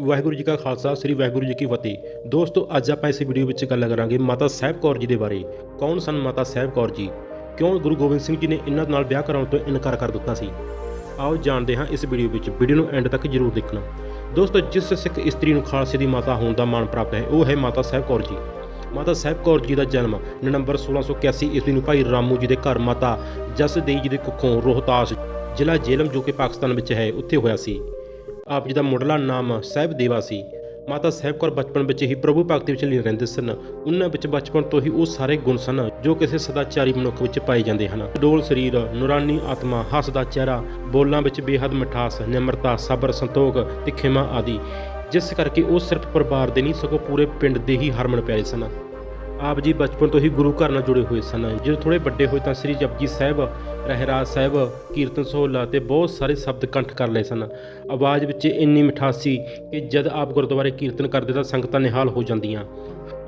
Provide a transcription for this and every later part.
ਵਾਹਿਗੁਰੂ ਜੀ ਕਾ ਖਾਲਸਾ, ਸ੍ਰੀ ਵਾਹਿਗੁਰੂ ਜੀ ਕੀ ਫਤਿਹ। ਦੋਸਤੋ, ਅੱਜ ਆਪਾਂ ਇਸ ਵੀਡੀਓ ਵਿੱਚ ਗੱਲ ਕਰਾਂਗੇ ਮਾਤਾ ਸਾਹਿਬ ਕੌਰ ਜੀ ਦੇ ਬਾਰੇ। ਕੌਣ ਸਨ ਮਾਤਾ ਸਾਹਿਬ ਕੌਰ ਜੀ? ਕਿਉਂ ਗੁਰੂ ਗੋਬਿੰਦ ਸਿੰਘ ਜੀ ਨੇ ਇਹਨਾਂ ਨਾਲ ਵਿਆਹ ਕਰਾਉਣ ਤੋਂ ਇਨਕਾਰ ਕਰ ਦਿੱਤਾ ਸੀ? ਆਓ ਜਾਣਦੇ ਹਾਂ ਇਸ ਵੀਡੀਓ ਵਿੱਚ, ਵੀਡੀਓ ਨੂੰ ਐਂਡ ਤੱਕ ਜਰੂਰ ਦੇਖਣਾ। ਦੋਸਤੋ, ਜਿਸ ਸਿੱਖ ਇਸਤਰੀ ਨੂੰ ਖਾਲਸੇ ਦੀ ਮਾਤਾ ਹੋਣ ਦਾ ਮਾਣ ਪ੍ਰਾਪਤ ਹੈ, ਉਹ ਹੈ ਮਾਤਾ ਸਾਹਿਬ ਕੌਰ ਜੀ। ਮਾਤਾ ਸਾਹਿਬ ਕੌਰ ਜੀ ਦਾ ਜਨਮ ਨਵੰਬਰ 1681 ਈਸਵੀ ਨੂੰ ਭਾਈ ਰਾਮੂ ਜੀ ਦੇ ਘਰ ਮਾਤਾ ਜਸਦੇਈ ਜੀ ਦੇ ਕੁੱਖੋਂ ਰੋਹਤਾਸ ਜ਼ਿਲ੍ਹਾ ਜੇਲਮ, ਜੋ ਕਿ ਪਾਕਿਸਤਾਨ ਵਿੱਚ ਹੈ, ਉੱਥੇ ਹੋਇਆ ਸੀ। ਆਪ ਜੀ ਦਾ ਮੁੱਢਲਾ ਨਾਮ ਸਾਹਿਬ ਦੇਵਾ ਸੀ। ਮਾਤਾ ਸਾਹਿਬ ਕੌਰ ਬਚਪਨ ਵਿੱਚ ਹੀ ਪ੍ਰਭੂ ਭਗਤੀ ਵਿੱਚ ਲੀਨ ਰਹਿੰਦੇ ਸਨ। ਉਹਨਾਂ ਵਿੱਚ ਬਚਪਨ ਤੋਂ ਹੀ ਉਹ ਸਾਰੇ ਗੁਣ ਸਨ, ਜੋ ਕਿਸੇ ਸਦਾਚਾਰੀ ਮਨੁੱਖ ਵਿੱਚ ਪਾਏ ਜਾਂਦੇ ਹਨ। ਡੋਲ ਸਰੀਰ, ਨੂਰਾਨੀ ਆਤਮਾ ਹੱਸਦਾ ਚਿਹਰਾ, ਬੋਲਾਂ ਵਿੱਚ ਬੇਹੱਦ ਮਿਠਾਸ, ਨਿਮਰਤਾ, ਸਬਰ, ਸੰਤੋਖ ਤੇ ਖਿਮਾ ਆਦਿ। ਜਿਸ ਕਰਕੇ ਉਹ ਸਿਰਫ ਪਰਿਵਾਰ ਦੇ ਨਹੀਂ, ਸਗੋਂ ਪੂਰੇ ਪਿੰਡ ਦੇ ਹੀ ਹਰਮਨ ਪਿਆਰੇ ਸਨ। ਆਪ ਜੀ ਬਚਪਨ ਤੋਂ ਹੀ ਗੁਰੂ ਘਰ ਨਾਲ ਜੁੜੇ ਹੋਏ ਸਨ। ਜਦੋਂ ਥੋੜੇ ਵੱਡੇ ਹੋਏ ਤਾਂ ਸ੍ਰੀ ਜਪਜੀ ਸਾਹਿਬ ਰਹਿਰਾਜ ਸਾਹਿਬ ਕੀਰਤਨ ਸੋਹਲਾ ਤੇ ਬਹੁਤ ਸਾਰੇ ਸ਼ਬਦ ਕੰਠ ਕਰ ਲਏ ਸਨ। ਆਵਾਜ਼ ਵਿੱਚ ਇੰਨੀ ਮਿਠਾਸੀ ਕਿ ਜਦ ਆਪ ਗੁਰਦੁਆਰੇ ਕੀਰਤਨ ਕਰਦੇ ਤਾਂ ਸੰਗਤਾਂ ਨਿਹਾਲ ਹੋ ਜਾਂਦੀਆਂ।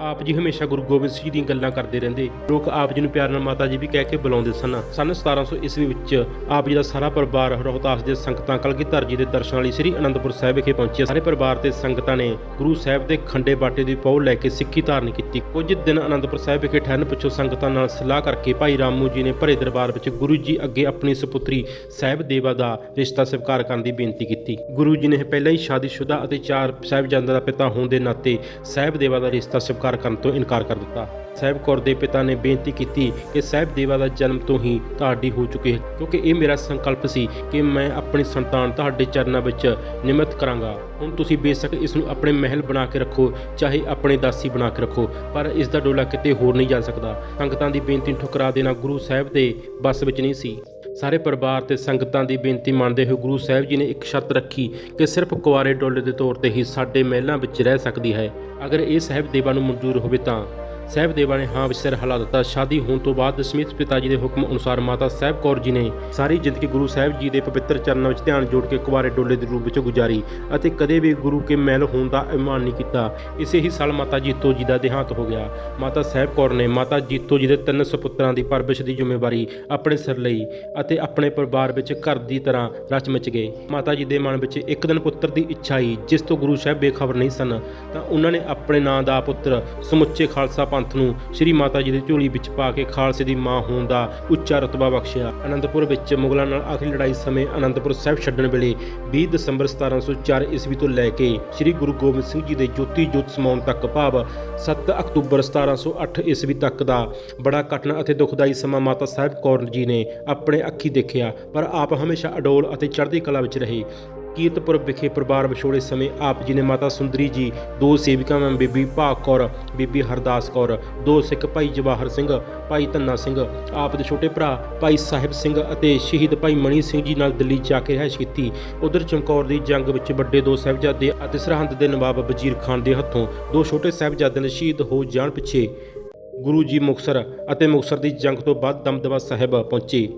ਆਪ ਜੀ ਹਮੇਸ਼ਾ ਗੁਰੂ ਗੋਬਿੰਦ ਸਿੰਘ ਜੀ ਦੀਆਂ ਗੱਲਾਂ ਕਰਦੇ ਰਹਿੰਦੇ। ਲੋਕ ਆਪ ਜੀ ਨੂੰ ਪਿਆਰ ਨਾਲ ਮਾਤਾ ਜੀ ਵੀ ਕਹਿ ਕੇ ਬੁਲਾਉਂਦੇ ਸਨ। ਸਨ 1700 ਈਸਵੀ ਵਿੱਚ ਆਪ ਜੀ ਦਾ ਸਾਰਾ ਪਰਿਵਾਰ ਰੋਹਤਾਸ ਦੇ ਸੰਗਤਾਂ ਕਲਗੀਧਰ ਜੀ ਦੇ ਦਰਸ਼ਨ ਲਈ ਸ੍ਰੀ ਅਨੰਦਪੁਰ ਸਾਹਿਬ ਵਿਖੇ ਪਹੁੰਚੇ ਸਾਰੇ ਪਰਿਵਾਰ ਤੇ ਸੰਗਤਾਂ ਨੇ ਗੁਰੂ ਸਾਹਿਬ ਦੇ ਖੰਡੇ ਬਾਟੇ ਦੀ ਪੌੜ ਲੈ ਕੇ ਸਿੱਖੀ ਧਾਰਨ ਕੀਤੀ। ਕੁਝ ਦਿਨ ਅਨੰਦਪੁਰ ਸਾਹਿਬ ਵਿਖੇ ਠਹਿਰਨ ਪਿੱਛੋਂ ਸੰਗਤਾਂ ਨਾਲ ਸਲਾਹ ਕਰਕੇ ਭਾਈ ਰਾਮੂ ਜੀ ਨੇ ਭਰੇ ਦਰਬਾਰ ਵਿੱਚ ਗੁਰੂ ਜੀ ਅੱਗੇ ਆਪਣੀ ਸੁਪੁੱਤਰੀ ਸਾਹਿਬ ਦੇਵਾ ਦਾ ਰਿਸ਼ਤਾ ਸਵੀਕਾਰ ਕਰਨ ਦੀ ਬੇਨਤੀ ਕੀਤੀ। ਗੁਰੂ ਜੀ ਨੇ ਪਹਿਲਾਂ ਹੀ ਸ਼ਾਦੀशुदा ਅਤੇ ਚਾਰ ਸਾਹਿਬਜ਼ਾਦਿਆਂ ਦਾ ਪਿਤਾ ਹੋਣ ਦੇ ਨਾਤੇ ਸਾਹਿਬ ਦੇਵਾ ਦਾ ਰਿਸ਼ਤਾ ਸਵੀਕਾਰ ਕਰਨ ਤੋਂ ਇਨਕਾਰ ਕਰ ਦਿੱਤਾ। ਸਾਹਿਬ ਕੌਰ ਦੇ ਪਿਤਾ ਨੇ ਬੇਨਤੀ ਕੀਤੀ ਕਿ ਸਾਹਿਬ ਦੇਵਾ ਦਾ ਜਨਮ ਤੋਂ ਹੀ ਤੁਹਾਡੀ ਹੋ ਚੁੱਕੀ ਹੈ ਕਿਉਂਕਿ ਇਹ ਮੇਰਾ ਸੰਕਲਪ ਸੀ ਕਿ ਮੈਂ ਆਪਣੀ ਸੰਤਾਨ ਤੁਹਾਡੇ ਚਰਨਾਂ ਵਿੱਚ ਨਿਮਤ ਕਰਾਂਗਾ। ਹੁਣ ਤੁਸੀਂ ਬੇਸ਼ੱਕ ਇਸ ਨੂੰ ਆਪਣੇ ਮਹਿਲ ਬਣਾ ਕੇ ਰੱਖੋ, ਚਾਹੇ ਆਪਣੇ ਦਾਸੀ ਬਣਾ ਕੇ ਰੱਖੋ, ਪਰ ਇਸ ਦਾ ਡੋਲਾ ਕਿਤੇ ਹੋਰ ਨਹੀਂ ਜਾ ਸਕਦਾ। ਸੰਗਤਾਂ ਦੀ ਬੇਨਤੀ ਨੂੰ ਠੁਕਰਾ ਦੇਣਾ ਗੁਰੂ ਸਾਹਿਬ ਦੇ ਬਸ ਵਿੱਚ ਨਹੀਂ ਸੀ। ਸਾਰੇ ਪਰਿਵਾਰ ਤੇ ਸੰਗਤਾਂ ਦੀ ਬੇਨਤੀ ਮੰਨਦੇ ਹੋਏ ਗੁਰੂ ਸਾਹਿਬ ਜੀ ਨੇ ਇੱਕ ਸ਼ਰਤ ਰੱਖੀ ਕਿ ਸਿਰਫ ਕੁਆਰੇ ਡੋਲੇ ਦੇ ਤੌਰ ਤੇ ਹੀ ਸਾਡੇ ਮਹਿਲਾਂ ਵਿੱਚ ਰਹਿ ਸਕਦੀ ਹੈ। ਅਗਰ ਇਹ ਸਾਹਿਬ ਦੇਵਾ ਨੂੰ ਮਨਜ਼ੂਰ ਹੋਵੇ ਤਾਂ ਸਾਹਿਬਦੇਵਾ ਨੇ ਹਾਂ ਵਿੱਚ ਸਿਰ ਹਿਲਾ ਦਿੱਤਾ। ਸ਼ਾਦੀ ਹੋਣ ਤੋਂ ਬਾਅਦ ਸਮਿਤ ਪਿਤਾ ਜੀ ਦੇ ਹੁਕਮ ਅਨੁਸਾਰ ਮਾਤਾ ਸਾਹਿਬ ਕੌਰ ਜੀ ਨੇ ਸਾਰੀ ਜ਼ਿੰਦਗੀ ਗੁਰੂ ਸਾਹਿਬ ਜੀ ਦੇ ਪਵਿੱਤਰ ਚਰਨਾਂ ਵਿੱਚ ਧਿਆਨ ਜੋੜ ਕੇ ਕੁਆਰੇ ਡੋਲੇ ਦੇ ਰੂਪ ਵਿੱਚ ਗੁਜ਼ਾਰੀ ਅਤੇ ਕਦੇ ਵੀ ਗੁਰੂ ਕੇ ਮਹਿਲ ਹੋਣ ਦਾ ਇਮਾਨ ਨਹੀਂ ਕੀਤਾ। ਇਸੇ ਹੀ ਸਾਲ ਮਾਤਾ ਜੀਤੋ ਜੀ ਦਾ ਦੇਹਾਂਤ ਹੋ ਗਿਆ। ਮਾਤਾ ਸਾਹਿਬ ਕੌਰ ਨੇ ਮਾਤਾ ਜੀਤੋ ਜੀ ਦੇ ਤਿੰਨ ਸੁਪੁੱਤਰਾਂ ਦੀ ਪਰਵਰਿਸ਼ ਦੀ ਜ਼ਿੰਮੇਵਾਰੀ ਆਪਣੇ ਸਿਰ ਲਈ ਅਤੇ ਆਪਣੇ ਪਰਿਵਾਰ ਵਿੱਚ ਘਰ ਦੀ ਤਰ੍ਹਾਂ ਰਚ ਮਿਚ ਗਏ। ਮਾਤਾ ਜੀ ਦੇ ਮਨ ਵਿੱਚ ਇੱਕ ਦਿਨ ਪੁੱਤਰ ਦੀ ਇੱਛਾ ਆਈ, ਜਿਸ ਤੋਂ ਗੁਰੂ ਸਾਹਿਬ ਬੇਖਬਰ ਨਹੀਂ ਸਨ। ਤਾਂ ਉਹਨਾਂ ਨੇ ਆਪਣੇ ਨਾਂ ਦਾ ਪੁੱਤਰ ਸਮੁੱਚੇ ਖਾਲਸਾ ਪੰਥ ਨੂੰ ਸ੍ਰੀ ਮਾਤਾ ਜੀ ਦੀ ਝੋਲੀ ਵਿੱਚ ਪਾ ਕੇ ਖਾਲਸੇ ਦੀ ਮਾਂ ਹੋਣ ਦਾ ਉੱਚਾ ਰਤਬਾ ਬਖਸ਼ਿਆ। ਅਨੰਦਪੁਰ ਵਿੱਚ ਮੁਗਲਾਂ ਨਾਲ ਆਖਰੀ ਲੜਾਈ ਸਮੇਂ ਅਨੰਦਪੁਰ ਸਾਹਿਬ ਛੱਡਣ ਵੇਲੇ 20 ਦਸੰਬਰ 1704 ਈਸਵੀ ਤੋਂ ਲੈ ਕੇ ਸ੍ਰੀ ਗੁਰੂ ਗੋਬਿੰਦ ਸਿੰਘ ਜੀ ਦੇ ਜੋਤੀ ਜੋਤ ਸਮਾਉਣ ਤੱਕ ਭਾਵ 7 ਅਕਤੂਬਰ 1708 ਈਸਵੀ ਤੱਕ ਦਾ ਬੜਾ ਕਠਿਨ ਅਤੇ ਦੁਖਦਾਈ ਸਮਾਂ ਮਾਤਾ ਸਾਹਿਬ ਕੌਰ ਜੀ ਨੇ ਆਪਣੇ ਅੱਖੀ ਦੇਖਿਆ, ਪਰ ਆਪ ਹਮੇਸ਼ਾ ਅਡੋਲ ਅਤੇ ਚੜ੍ਹਦੀ ਕਲਾ ਵਿੱਚ ਰਹੇ। ਕੀਰਤਪੁਰ ਵਿਖੇ ਪਰਿਵਾਰ ਵਿਛੋੜੇ ਸਮੇਂ ਆਪ ਜੀ ਨੇ ਮਾਤਾ ਸੁੰਦਰੀ ਜੀ, ਦੋ ਸੇਵਿਕਾਵਾਂ ਬੀਬੀ ਭਾਗ ਕੌਰ, ਬੀਬੀ ਹਰਦਾਸ ਕੌਰ, ਦੋ ਸਿੱਖ ਭਾਈ ਜਵਾਹਰ ਸਿੰਘ, ਭਾਈ ਧੰਨਾ ਸਿੰਘ, ਆਪ ਦੇ ਛੋਟੇ ਭਰਾ ਭਾਈ ਸਾਹਿਬ ਸਿੰਘ ਅਤੇ ਸ਼ਹੀਦ ਭਾਈ ਮਣੀ ਸਿੰਘ ਜੀ ਨਾਲ ਦਿੱਲੀ ਜਾ ਕੇ ਰਹਿਸ਼ ਕੀਤੀ। ਉਧਰ ਚਮਕੌਰ ਦੀ ਜੰਗ ਵਿੱਚ ਵੱਡੇ ਦੋ ਸਾਹਿਬਜ਼ਾਦੇ ਅਤੇ ਸਰਹੰਦ ਦੇ ਨਵਾਬ ਵਜ਼ੀਰ ਖਾਨ ਦੇ ਹੱਥੋਂ ਦੋ ਛੋਟੇ ਸਾਹਿਬਜ਼ਾਦਿਆਂ ਦੇ ਸ਼ਹੀਦ ਹੋ ਜਾਣ ਪਿੱਛੇ ਗੁਰੂ ਜੀ ਮੁਕਸਰ ਅਤੇ ਮੁਕਸਰ ਦੀ ਜੰਗ ਤੋਂ ਬਾਅਦ ਦਮਦਮਾ ਸਾਹਿਬ ਪਹੁੰਚੇ।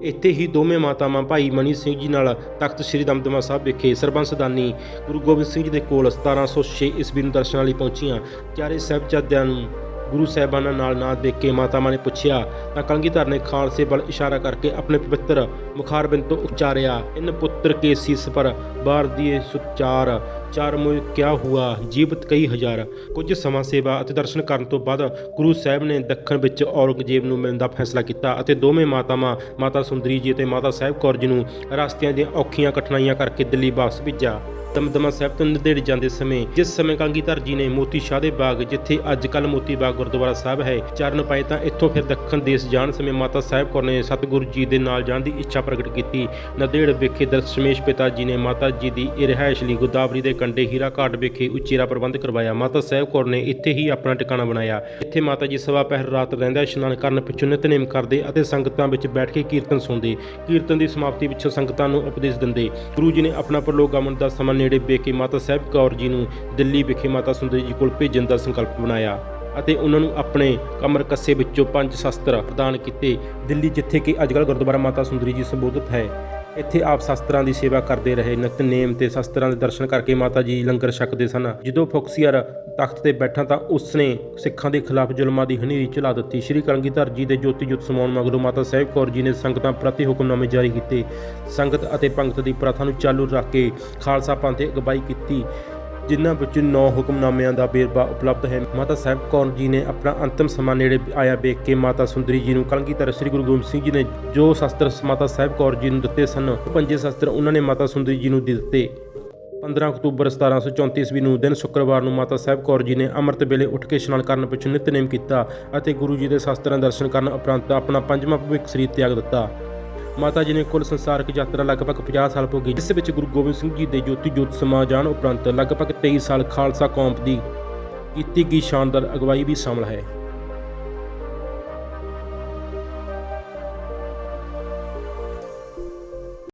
ਇੱਥੇ ਹੀ ਦੋਵੇਂ ਮਾਤਾਵਾਂ, ਭਾਈ ਮਨੀ ਸਿੰਘ ਜੀ ਨਾਲ ਤਖਤ ਸ੍ਰੀ ਦਮਦਮਾ ਸਾਹਿਬ ਵਿਖੇ ਸਰਬੰਸਦਾਨੀ ਗੁਰੂ ਗੋਬਿੰਦ ਸਿੰਘ ਜੀ ਦੇ ਕੋਲ 1706 ਈਸਵੀ ਨੂੰ ਦਰਸ਼ਨਾਂ ਲਈ ਪਹੁੰਚੀਆਂ। ਚਾਰੇ ਸਾਹਿਬਜ਼ਾਦਿਆਂ ਨੂੰ ਗੁਰੂ ਸਾਹਿਬਾਨਾਂ ਨਾਲ ਨਾ ਦੇਖ ਕੇ ਮਾਤਾਵਾਂ ਨੇ ਪੁੱਛਿਆ, ਤਾਂ ਕਲਗੀਧਰ ਨੇ ਖਾਲਸੇ ਵੱਲ ਇਸ਼ਾਰਾ ਕਰਕੇ ਆਪਣੇ ਪਵਿੱਤਰ ਮੁਖਾਰਬਿੰਦ ਤੋਂ ਉਚਾਰਿਆ। ਇਨ ਪੁੱਤਰ ਕੇ ਸੀਸ ਪਰ ਬਾਰ ਦੀਏ ਸੁਚਾਰ। ਚਾਰ ਮੁਝ ਕਿਆ ਹੁਆ, ਜੀਵਤ ਕਈ ਹਜ਼ਾਰ। ਕੁਝ ਸਮਾਂ ਸੇਵਾ ਅਤੇ ਦਰਸ਼ਨ ਕਰਨ ਤੋਂ ਬਾਅਦ ਗੁਰੂ ਸਾਹਿਬ ਨੇ ਦੱਖਣ ਵਿੱਚ ਔਰੰਗਜ਼ੇਬ ਨੂੰ ਮਿਲਣ ਦਾ ਫੈਸਲਾ ਕੀਤਾ ਅਤੇ ਦੋਵੇਂ ਮਾਤਾਵਾਂ, ਮਾਤਾ ਸੁੰਦਰੀ ਜੀ ਅਤੇ ਮਾਤਾ ਸਾਹਿਬ ਕੌਰ ਜੀ ਨੂੰ ਰਸਤਿਆਂ ਦੀਆਂ ਔਖੀਆਂ ਕਠਿਨਾਈਆਂ ਕਰਕੇ ਦਿੱਲੀ ਵਾਪਸ ਭੇਜਿਆ। ਦਮਦਮਾ ਸਾਹਿਬ ਤੋਂ ਨਦੇੜ ਜਾਂਦੇ ਸਮੇਂ ਜਿਸ ਸਮੇਂ ਕਲਗੀਧਰ ਜੀ ਨੇ ਮੋਤੀ ਸ਼ਾਹ ਦੇ ਬਾਗ ਜਿੱਥੇ ਅੱਜ ਕੱਲ ਮੋਤੀ ਬਾਗ ਗੁਰਦੁਆਰਾ ਸਾਹਿਬ ਹੈ, ਚਰਨ ਪਾਏ ਤਾਂ ਇੱਥੋਂ ਫਿਰ ਦੱਖਣ ਦੇਸ਼ ਜਾਣ ਸਮੇਂ ਮਾਤਾ ਸਾਹਿਬ ਕੌਰ ਨੇ ਸਤਿਗੁਰੂ ਜੀ ਦੇ ਨਾਲ ਜਾਣ ਦੀ ਇੱਛਾ ਪ੍ਰਗਟ ਕੀਤੀ। ਨੰਦੇੜ ਵਿਖੇ ਦਰਸ਼ਮੇਸ਼ ਪਿਤਾ ਜੀ ਨੇ ਮਾਤਾ ਜੀ ਦੀ ਇਹ ਰਿਹਾਇਸ਼ ਲਈ ਗੋਦਾਵਰੀ ਦੇ ਕੰਢੇ ਹੀਰਾ ਘਾਟ ਵਿਖੇ ਉਚੇਰਾ ਪ੍ਰਬੰਧ ਕਰਵਾਇਆ। ਮਾਤਾ ਸਾਹਿਬ ਕੌਰ ਨੇ ਇੱਥੇ ਹੀ ਆਪਣਾ ਟਿਕਾਣਾ ਬਣਾਇਆ। ਇੱਥੇ ਮਾਤਾ ਜੀ ਸਵਾ ਪਹਿਰ ਰਾਤ ਰਹਿੰਦਾ ਇਸ਼ਨਾਨ ਕਰਨ ਪਿੱਛੋਂ ਨਿਤਨੇਮ ਕਰਦੇ ਅਤੇ ਸੰਗਤਾਂ ਵਿੱਚ ਬੈਠ ਕੇ ਕੀਰਤਨ ਸੁਣਦੇ। ਕੀਰਤਨ ਦੀ ਸਮਾਪਤੀ ਵਿੱਚ ਸੰਗਤਾਂ ਨੂੰ ਉਪਦੇਸ਼ ਦਿੰਦੇ। ਗੁਰੂ ਜੀ ਨੇ ਆਪਣਾ ਪ੍ਰਲੋਗਾਮਨ ਦਾ ਸਮਾਂ ਨੇੜੇ ਵੇਖ ਮਾਤਾ ਸਾਹਿਬ ਕੌਰ ਜੀ ਨੂੰ ਦਿੱਲੀ ਵਿਖੇ ਮਾਤਾ ਸੁੰਦਰੀ ਜੀ ਕੋਲ ਭੇਜਣ ਦਾ ਸੰਕਲਪ ਬਣਾਇਆ ਅਤੇ ਉਹਨਾਂ ਨੂੰ ਆਪਣੇ ਕਮਰ ਕੱਸੇ ਵਿੱਚੋਂ ਪੰਜ ਸ਼ਸਤਰ ਪ੍ਰਦਾਨ ਕੀਤੇ। ਦਿੱਲੀ ਜਿੱਥੇ ਕਿ ਅੱਜਕੱਲ ਗੁਰਦੁਆਰਾ ਮਾਤਾ ਸੁੰਦਰੀ ਜੀ ਸੰਬੋਧਿਤ ਹੈ। ਇੱਥੇ ਆਪ ਸ਼ਸਤਰਾਂ ਦੀ ਸੇਵਾ ਕਰਦੇ ਰਹੇ। ਨਿਤਨੇਮ ਤੇ ਸ਼ਸਤਰਾਂ ਦੇ ਦਰਸ਼ਨ ਕਰਕੇ ਮਾਤਾ ਜੀ ਲੰਗਰ ਛਕਦੇ ਸਨ। ਜਦੋਂ ਫੁਕਸੀਅਰ ਤਖਤ ਤੇ ਬੈਠਾ ਤਾਂ ਉਸਨੇ ਸਿੱਖਾਂ ਦੇ ਖਿਲਾਫ ਜ਼ੁਲਮਾਂ ਦੀ ਹਨੇਰੀ ਚਲਾ ਦਿੱਤੀ। ਸ਼੍ਰੀ ਕਲਗੀਧਰ ਜੀ ਦੇ ਜੋਤੀ ਜੁਤ ਸਮਾਉਣ ਮਗਰੋਂ ਮਾਤਾ ਸਾਹਿਬ ਕੌਰ ਜੀ ਨੇ ਸੰਗਤਾਂ ਪ੍ਰਤੀ ਹੁਕਮਨਾਮੇ ਜਾਰੀ ਕੀਤੇ। ਸੰਗਤ ਅਤੇ ਪੰਗਤ ਦੀ ਪ੍ਰਥਾ ਨੂੰ ਚਾਲੂ ਰੱਖ ਕੇ ਖਾਲਸਾ ਪੰਥ ਦੀ ਅਗਵਾਈ ਕੀਤੀ। ਜਿਨ੍ਹਾਂ ਵਿੱਚ 9 ਹੁਕਮਨਾਮਿਆਂ ਦਾ ਵੇਰਵਾ ਉਪਲਬਧ ਹੈ। ਮਾਤਾ ਸਾਹਿਬ ਕੌਰ ਜੀ ਨੇ ਆਪਣਾ ਅੰਤਮ ਸਮਾਂ ਨੇੜੇ ਆਇਆ ਵੇਖ ਕੇ ਮਾਤਾ ਸੁੰਦਰੀ ਜੀ ਨੂੰ ਕਲਗੀਧਰ ਸ੍ਰੀ ਗੁਰੂ ਗੋਬਿੰਦ ਸਿੰਘ ਜੀ ਨੇ ਜੋ ਸ਼ਸਤਰ ਮਾਤਾ ਸਾਹਿਬ ਕੌਰ ਜੀ ਨੂੰ ਦਿੱਤੇ ਸਨ ਪੰਜੇ ਸ਼ਸਤਰ ਉਹਨਾਂ ਨੇ ਮਾਤਾ ਸੁੰਦਰੀ ਜੀ ਨੂੰ ਦੇ ਦਿੱਤੇ। 15 ਅਕਤੂਬਰ 1734 ਈਸਵੀ ਨੂੰ ਦਿਨ ਸ਼ੁੱਕਰਵਾਰ ਨੂੰ ਮਾਤਾ ਸਾਹਿਬ ਕੌਰ ਜੀ ਨੇ ਅੰਮ੍ਰਿਤ ਵੇਲੇ ਉੱਠ ਕੇ ਇਸ਼ਨਾਨ ਕਰਨ ਪਿੱਛੋਂ ਨਿਤਨੇਮ ਕੀਤਾ ਅਤੇ ਗੁਰੂ ਜੀ ਦੇ ਸ਼ਸਤਰਾਂ ਦਰਸ਼ਨ ਕਰਨ ਉਪਰੰਤ ਆਪਣਾ ਪੰਜਵਾਂ ਭਵਿੱਖ ਸਰੀਰ ਤਿਆਗ ਦਿੱਤਾ। ਮਾਤਾ ਜੀ ਨੇ ਕੁੱਲ ਸੰਸਾਰਕ ਯਾਤਰਾ ਲਗਭਗ 50 ਸਾਲ ਭੋਗੀ। ਜਿਸ ਵਿੱਚ ਗੁਰੂ ਗੋਬਿੰਦ ਸਿੰਘ ਜੀ ਦੇ ਜੋਤੀ ਜੋਤ ਸਮਾ ਜਾਣ ਉਪਰੰਤ ਲਗਭਗ 23 ਸਾਲ ਖਾਲਸਾ ਕੌਮ ਦੀ ਕੀਤੀ ਗਈ ਸ਼ਾਨਦਾਰ ਅਗਵਾਈ ਵੀ ਸ਼ਾਮਲ ਹੈ।